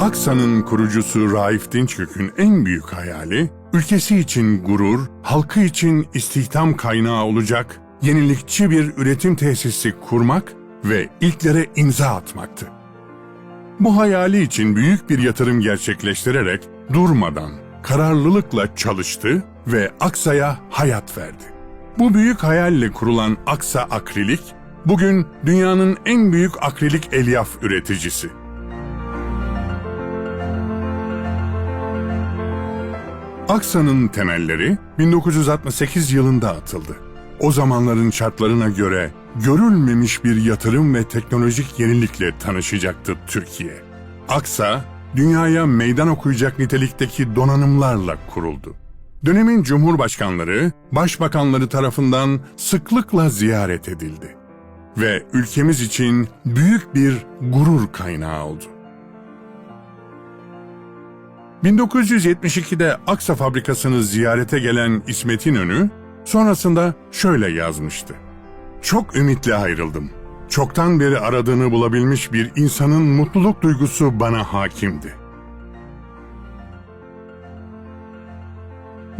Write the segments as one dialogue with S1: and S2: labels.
S1: Aksa'nın kurucusu Raif Dinçkök'ün en büyük hayali, ülkesi için gurur, halkı için istihdam kaynağı olacak yenilikçi bir üretim tesisi kurmak ve ilklere imza atmaktı. Bu hayali için büyük bir yatırım gerçekleştirerek durmadan, kararlılıkla çalıştı ve Aksa'ya hayat verdi. Bu büyük hayalle kurulan Aksa Akrilik, bugün dünyanın en büyük akrilik elyaf üreticisi. Aksa'nın temelleri 1968 yılında atıldı. O zamanların şartlarına göre görülmemiş bir yatırım ve teknolojik yenilikle tanışacaktı Türkiye. Aksa, dünyaya meydan okuyacak nitelikteki donanımlarla kuruldu. Dönemin cumhurbaşkanları, başbakanları tarafından sıklıkla ziyaret edildi ve ülkemiz için büyük bir gurur kaynağı oldu. 1972'de Aksa fabrikasını ziyarete gelen İsmet İnönü, sonrasında şöyle yazmıştı. Çok ümitle ayrıldım. Çoktan beri aradığını bulabilmiş bir insanın mutluluk duygusu bana hakimdi.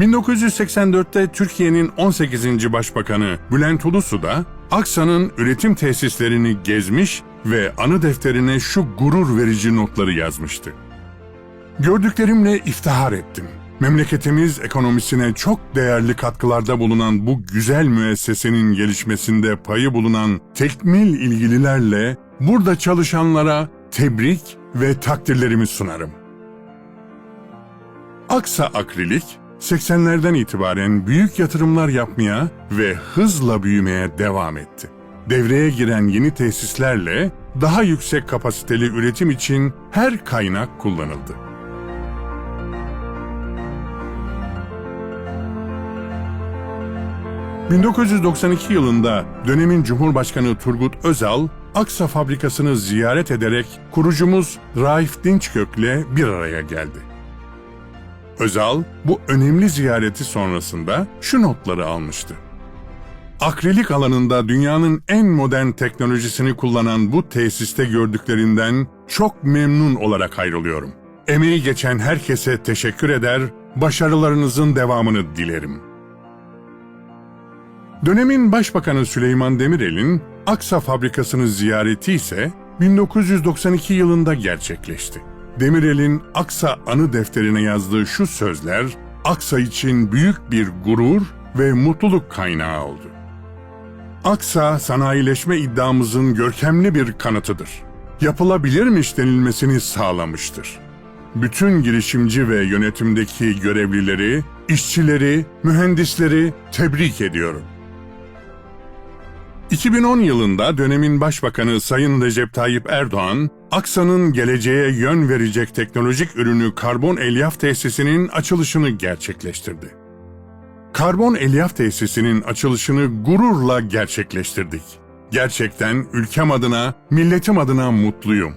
S1: 1984'te Türkiye'nin 18. Başbakanı Bülent Ulusu da Aksa'nın üretim tesislerini gezmiş ve anı defterine şu gurur verici notları yazmıştı. Gördüklerimle iftihar ettim. Memleketimiz ekonomisine çok değerli katkılarda bulunan bu güzel müessesenin gelişmesinde payı bulunan tekmil ilgililerle burada çalışanlara tebrik ve takdirlerimi sunarım. Aksa Akrilik, 80'lerden itibaren büyük yatırımlar yapmaya ve hızla büyümeye devam etti. Devreye giren yeni tesislerle daha yüksek kapasiteli üretim için her kaynak kullanıldı. 1992 yılında dönemin Cumhurbaşkanı Turgut Özal, Aksa fabrikasını ziyaret ederek kurucumuz Raif Dinçkök'le bir araya geldi. Özal bu önemli ziyareti sonrasında şu notları almıştı. Akrilik alanında dünyanın en modern teknolojisini kullanan bu tesiste gördüklerinden çok memnun olarak ayrılıyorum. Emeği geçen herkese teşekkür eder, başarılarınızın devamını dilerim. Dönemin Başbakanı Süleyman Demirel'in Aksa fabrikasını ziyareti ise 1992 yılında gerçekleşti. Demirel'in Aksa anı defterine yazdığı şu sözler Aksa için büyük bir gurur ve mutluluk kaynağı oldu. Aksa sanayileşme iddiamızın görkemli bir kanıtıdır. Yapılabilirmiş denilmesini sağlamıştır. Bütün girişimci ve yönetimdeki görevlileri, işçileri, mühendisleri tebrik ediyorum. 2010 yılında dönemin başbakanı Sayın Recep Tayyip Erdoğan, Aksa'nın geleceğe yön verecek teknolojik ürünü karbon elyaf tesisinin açılışını gerçekleştirdi. Karbon elyaf tesisinin açılışını gururla gerçekleştirdik. Gerçekten ülkem adına, milletim adına mutluyum.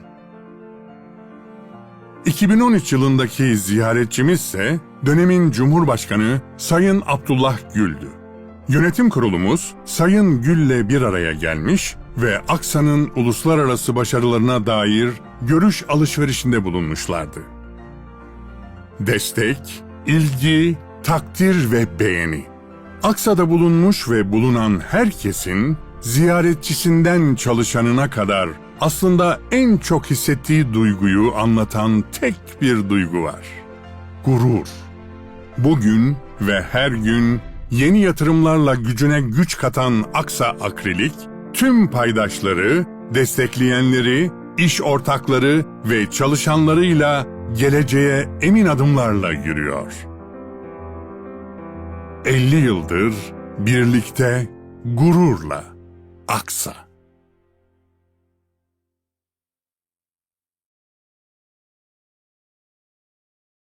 S1: 2013 yılındaki ziyaretçimiz ise dönemin Cumhurbaşkanı Sayın Abdullah Gül'dü. Yönetim kurulumuz Sayın Gül'le bir araya gelmiş ve Aksa'nın uluslararası başarılarına dair görüş alışverişinde bulunmuşlardı. Destek, ilgi, takdir ve beğeni. Aksa'da bulunmuş ve bulunan herkesin ziyaretçisinden çalışanına kadar aslında en çok hissettiği duyguyu anlatan tek bir duygu var. Gurur. Bugün ve her gün yeni yatırımlarla gücüne güç katan Aksa Akrilik, tüm paydaşları, destekleyenleri, iş ortakları ve çalışanlarıyla geleceğe emin adımlarla yürüyor. 50 yıldır birlikte gururla Aksa.